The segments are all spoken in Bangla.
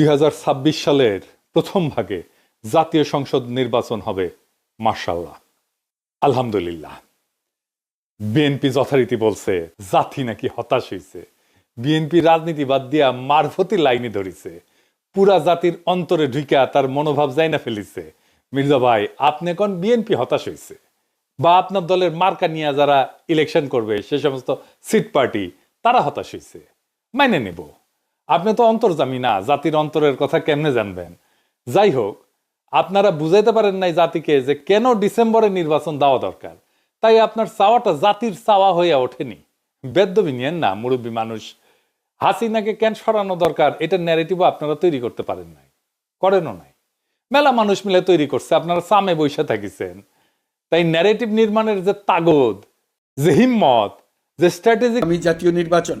দুই হাজার ছাব্বিশ সালের প্রথম ভাগে জাতীয় সংসদ নির্বাচন হবে মার্শাল্লাহ আলহামদুলিল্লাহ। বিএনপি যথারীতি বলছে, জাতি নাকি হতাশ হয়েছে বিএনপি রাজনীতি বাদ দিয়া মারফতি লাইনে ধরিছে। পুরা জাতির অন্তরে ঢুইকা তার মনোভাব যাই না ফেলিছে। মির্জা ভাই, আপনি কোন বিএনপি হতাশ হয়েছে বা আপনার দলের মার্কা নিয়ে যারা ইলেকশন করবে, সে সমস্ত সিট পার্টি, তারা হতাশ হয়েছে মাইনে নেব। আপনি তো অন্তর্জামী না, জাতির অন্তরের কথা কেমনে জানবেন? যাই হোক, আপনারা বুঝাইতে পারেন নাই জাতিকে যে কেন ডিসেম্বরে নির্বাচন দেওয়া দরকার। তাই আপনার চাওয়াটা জাতির চাওয়া হইয়া ওঠেনি। বেদ্যবি না, মুরব্বী মানুষ। হাসিনাকে কেন সরানো দরকার? এটা ন্যারেটিভও আপনারা তৈরি করতে পারেন নাই। করেনও নাই। মেলা মানুষ মিলে তৈরি করছে, আপনারা সামে বৈশা থাকিছেন। তাই ন্যারেটিভ নির্মাণের যে তাগদ, যে হিম্মত, যে স্ট্র্যাটেজিক আমি জাতীয় নির্বাচন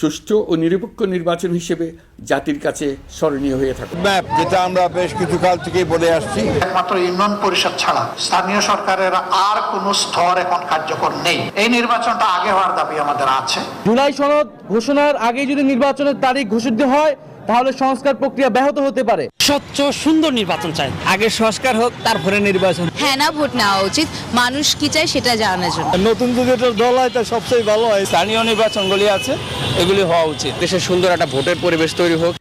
সুষ্ঠু ও নিরপেক্ষ নির্বাচন হিসেবে জাতির কাছে স্মরণীয় হয়ে থাকে ম্যাপ যেটা আমরা বেশ কিছু কাল থেকেই বলে আসছি। একমাত্র ইউনিয়ন পরিষদ ছাড়া স্থানীয় সরকারের আর কোনো স্তর এখন কার্যকর নেই। এই নির্বাচনটা আগে হওয়ার দাবি আমাদের আছে। জুলাই সনদ ঘোষণার আগে যদি নির্বাচনের তারিখ ঘোষিত হয় তাহলে সংস্কার প্রক্রিয়া ব্যাহত হতে পারে। স্বচ্ছ সুন্দর নির্বাচন চাই। আগে সংস্কার হোক তারপরে নির্বাচন। হ্যাঁ না ভোট নেওয়া উচিত। মানুষ কি চায় সেটা জানার জন্য। নতুন যদি একটা দল হয় তা সবচেয়ে ভালো হয়। স্থানীয় নির্বাচনগুলি আছে এগুলি হওয়া উচিত। দেশের সুন্দর একটা ভোটের পরিবেশ তৈরি হোক।